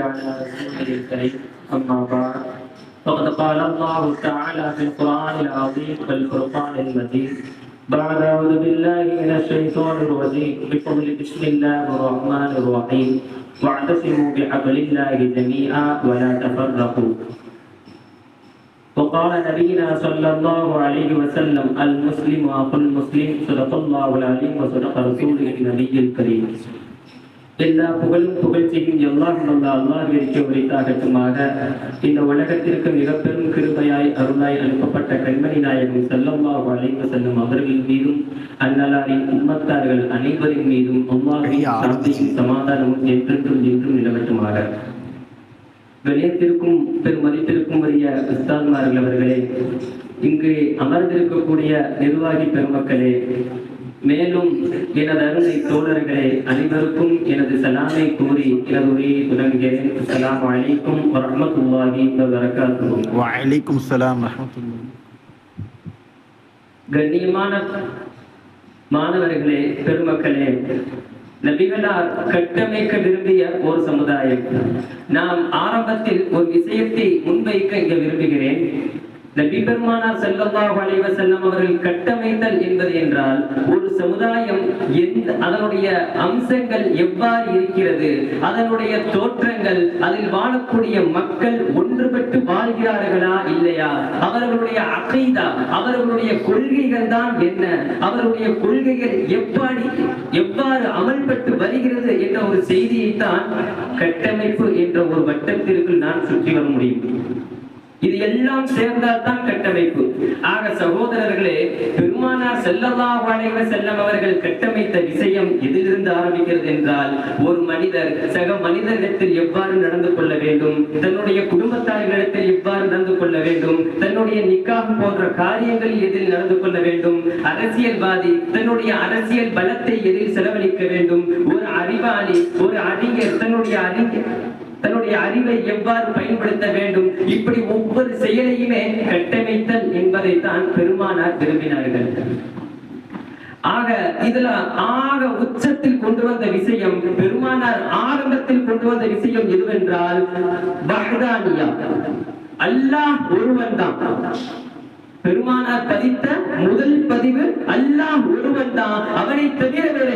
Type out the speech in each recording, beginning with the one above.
على رسوله الكريم. أما بعد فقد قال الله تعالى في القرآن العظيم والفرقان المجيد بعد أعوذ بالله من الشيطان الرجيم. بقول بسم الله الرحمن الرحيم. واعتصموا بحبل الله جميعا ولا تفرقوا. وقال نبينا صلى الله عليه وسلم المسلم أخو المسلم صدق الله العليم وصدق رسوله النبي الكريم. எல்லா புகழும் புகழ்ச்சியும் எல்லாம் வந்த அல்லாஹிற்கு உரித்தாகட்டுமாக இந்த உலகத்திற்கு மிக பெரும் கிருபையாய் அருளாய் அனுப்பப்பட்ட கண்மணி நாயகம் செல்லல்லாஹு அலைஹி வஸல்லம் அவர்கள் மீதும் அந்நலாரின் உம்மத்தார்கள் அனைவரின் மீதும் அல்லாஹின் சாந்தியும் சமாதானமும் என்றென்றும் என்றும் நிலவட்டுமாக. வெளியத்திற்கும் பெருமதிப்பிற்கும் உரிய உஸ்தான்மார்கள் அவர்களே இங்கு அமர்ந்திருக்கக்கூடிய நிர்வாகி பெருமக்களே மேலும் எனது அருமை தோழர்களே அனைவருக்கும் எனது சலாமை கூறி எனது உரையை தொடங்குகிறேன். அஸ்ஸலாமு அலைக்கும் வரஹ்மத்துல்லாஹி வபரகாத்துஹு. வலைக்கும் சலாம் கண்ணியமான மாணவர்களே பெருமக்களே நபிகளார் கட்டமைக்க விரும்பிய ஒரு சமுதாயம். நாம் ஆரம்பத்தில் ஒரு விஷயத்தை முன்வைக்க இங்க விரும்புகிறேன். நபி பெருமானார் ஸல்லல்லாஹு அலைஹி வஸல்லம் அவர்கள் கட்டமைத்தல் என்பது என்றால் ஒரு சமுதாயம் எந்த அதனுடைய அம்சங்கள் எவ்வாறு இருக்கிறது அதனுடைய தோற்றங்கள் அதில் வாழக்கூடிய மக்கள் ஒன்றுபட்டு வாழ்கிறார்களா இல்லையா அவர்களுடைய அகைதா அவர்களுடைய கொள்கைகள் தான் என்ன அவர்களுடைய கொள்கைகள் எப்படி எவ்வாறு அமல்பட்டு வருகிறது என்ற ஒரு செய்தியைத்தான் கட்டமைப்பு என்ற ஒரு வட்டத்திற்குள் நான் சுற்றி வர முடியும். இது எல்லாம் சேர்ந்தால் தான் கட்டமைப்பு. ஆக சகோதரர்களே பெருமானார் செல்லல்லா அலைஹி செல்லம் அவர்கள் கட்டமைத்த விஷயம் எதிலிருந்து ஆரம்பிக்கிறது என்றால் ஒரு மனிதர் சக மனிதரிடத்தில் எவ்வாறு நடந்து கொள்ள வேண்டும் தன்னுடைய குடும்பத்தார்களிடத்தில் எவ்வாறு நடந்து கொள்ள வேண்டும் தன்னுடைய நிக்காக போன்ற காரியங்களில் எதில் நடந்து கொள்ள வேண்டும் அரசியல்வாதி தன்னுடைய அரசியல் பலத்தை எதில் செலவழிக்க வேண்டும் ஒரு அறிவாளி ஒரு அறிஞர் தன்னுடைய அறிஞர் தன்னுடைய அறிவை எவ்வாறு பயன்படுத்த வேண்டும்? இப்படி ஒவ்வொரு செயலையுமே கட்டமைத்தல் என்பதை தான் பெருமானார் விரும்பினார்கள். ஆக இதுல ஆக உச்சத்தில் கொண்டு வந்த விஷயம் பெருமானார் ஆரம்பத்தில் கொண்டு வந்த விஷயம் எதுவென்றால் பஹ்தானியா. அல்லாஹ் ஒருவன் தான் பெருமானார் பதித்த முதல் பதிவு அல்லாஹ் ஒருவன் தான் அவனை தவிர வேற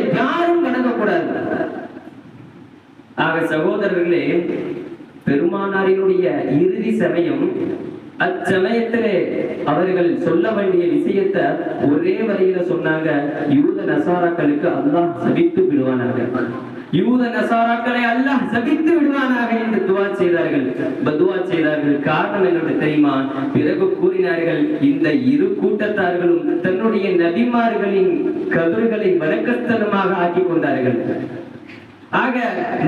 ஆக சகோதரர்களே பெருமானாரினுடைய இறுதி சமயம் அச்சமயத்திலே அவர்கள் சொல்ல வேண்டிய விஷயத்தை ஒரே வரியில சொன்னாங்க. யூத நசாராக்களுக்கு அல்லாஹ் சபித்து விடுவானாங்க யூத நசாராக்களை அல்லாஹ் சபித்து விடுவானாக என்று துவா செய்தார்கள். பதுவா செய்தார்கள். காரணம் என்னோட தெரியுமா? பிறகு கூறினார்கள் இந்த இரு கூட்டத்தார்களும் தன்னுடைய நபிமார்களின் கபர்களை வணக்கத்தனமாக ஆக்கிக் கொண்டார்கள். ஆக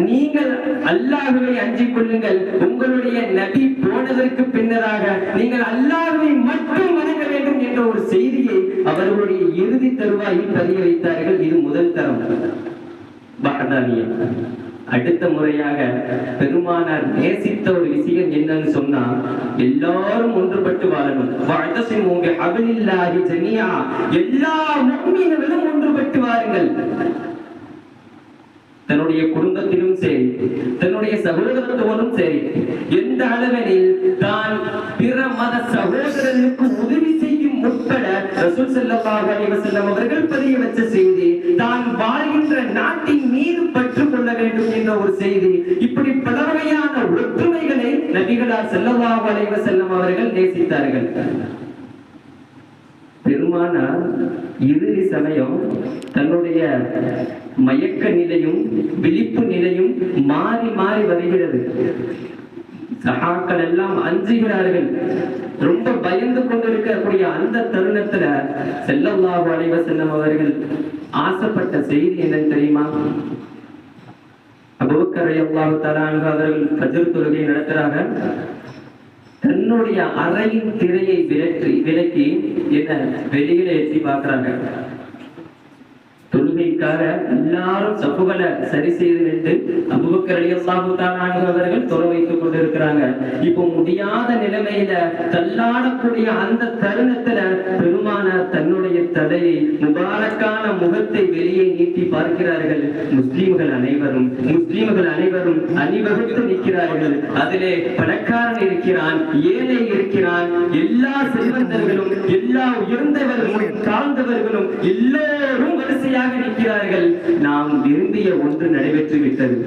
நீங்கள் அல்லாஹுவை அஞ்சிக் கொள்ளுங்கள். உங்களுடைய நபி போனதற்கு பின்னராக நீங்கள் அல்லாஹுவை மட்டும் வணங்க வேண்டும் என்ற ஒரு செய்தியை அவர்களுடைய இறுதி தருவாயில் பதிய வைத்தார்கள். இது முதல் தரம். அடுத்த முறையாக பெருமானார் நேசித்த ஒரு விஷயம் என்னன்னு சொன்னா எல்லாரும் ஒன்றுபட்டு வாழணும். வஅதஸிமு பிஹப்லில்லாஹி ஜமீஆ. எல்லா முக்மீனர்களும் ஒன்றுபட்டு வாருங்கள். தன்னுடைய குடும்பத்திலும் சரி தன்னுடைய சகோதரத்துவனும் சரி எந்த அளவில் தான் பிற மத சகோதரர்களுக்கு உதவி செய்யும் உட்பட ரசூல் செல்லமாக செல்லம் அவர்கள் பதிய வச்ச செய்தி தான் வாழ்கின்ற நாட்டின் மீது பற்றுக் கொள்ள வேண்டும் என்ற ஒரு செய்தி இப்படி பல வகையான ஒற்றுமைகளை நபிகளார் செல்லமாக அலைஹி வஸல்லம் அவர்கள் நேசித்தார்கள். பெருமானார் இறுதி சமயம் தன்னுடைய மயக்க நிலையும் விழிப்பு நிலையும் மாறி மாறி வருகிறது. சகாக்கள் எல்லாம் அஞ்சுகிறார்கள். ரொம்ப பயந்து கொண்டிருக்கக்கூடிய அந்த தருணத்துல செல்லல்லாஹு அலைஹி செல்லம் அவர்கள் ஆசைப்பட்ட செய்தி என்னன்னு தெரியுமா? அபுக்கரை ரலியல்லாஹு தரானு அவர்கள் கஜர் தொழுகை நடத்துறாங்க. தன்னுடைய அறையின் திரையை விலக்கி விலக்கி என்ன வெளியில எட்டி பார்க்கிறாங்க. தொழுகைக்காக எல்லாரும் சப்புகளை சரி செய்து நின்று அபுபக்கர் அலியல்லாஹு தாலானு அவர்கள் தொலை வைத்துக் கொண்டிருக்கிறாங்க. இப்போ முடியாத நிலைமையில தள்ளாடக்கூடிய அந்த தருணத்துல பெருமானார் தன்னுடைய தடையை முபாரக்கான முகத்தை வெளியே நீட்டி பார்க்கிறார்கள். முஸ்லீம்கள் அனைவரும் முஸ்லீம்கள் அனைவரும் அணிவகுத்து நிற்கிறார்கள். அதிலே பணக்காரன் இருக்கிறான் ஏழை இருக்கிறான் எல்லா செல்வந்தர்களும் எல்லா உயர்ந்தவர்களும் தாழ்ந்தவர்களும் எல்லோரும் நினைக்கிறார்கள் நாம் விரும்பிய ஒன்று நடைபெற்று விட்டது.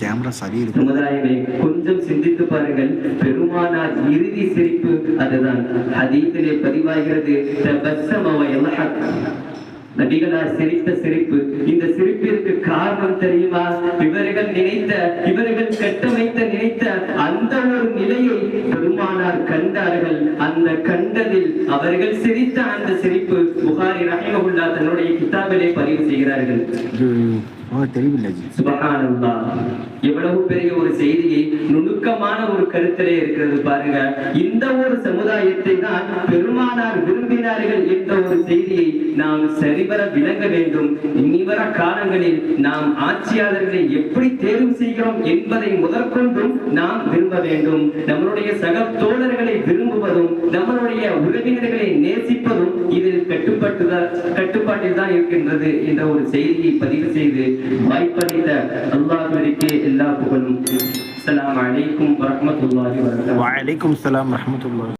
கேமரா சரி சமுதாயமே கொஞ்சம் சிந்தித்து பாருங்கள். பெருமானார் இறுதி சிரிப்பு அதுதான். அதீதிலே பதிவாகிறது நபிகளார் சிரித்த சிரிப்பு. இந்த சிரிப்பிற்கு காரணம் தெரியுமா? இவர்கள் நினைத்த இவர்கள் கட்டமைத்த நினைத்த அந்த ஒரு நிலையை பெருமானார் கண்டார்கள். அந்த கண்டதில் அவர்கள் சிரித்த அந்த சிரிப்பு புகாரி ரஹிமகுல்லா தன்னுடைய கிதாபிலே பதிவு செய்கிறார்கள். எவ்வளவு பெரிய ஒரு செய்தியை நுணுக்கமான ஒரு கருத்திலே இருக்கிறது பாருங்க. இந்த ஒரு சமுதாயத்தை தான் பெருமானார் விரும்பினார்கள் என்ற ஒரு செய்தியை நாம் சரிவர விளங்க வேண்டும். இனிவர காலங்களில் நாம் ஆட்சியாளர்களை எப்படி தேர்வு செய்கிறோம் என்பதை முதற்கொண்டும் நாம் விரும்ப வேண்டும். நம்மளுடைய சக தோழர்களை விரும்புவதும் நம்மளுடைய உறவினர்களை நேசிப்பதும் இதில் கட்டுப்பட்டுதான் கட்டுப்பாட்டில் தான் இருக்கின்றது என்ற ஒரு செய்தியை பதிவு செய்து வாய்ப்பளித்த அல்லாஹ்விற்கே எல்லா புகழும். அஸ்ஸலாமு அலைக்கும் வரஹ்மத்துல்லாஹி வபரகாத்துஹு. வலைக்கும் சலாம் ரஹமத்துல்லாஹி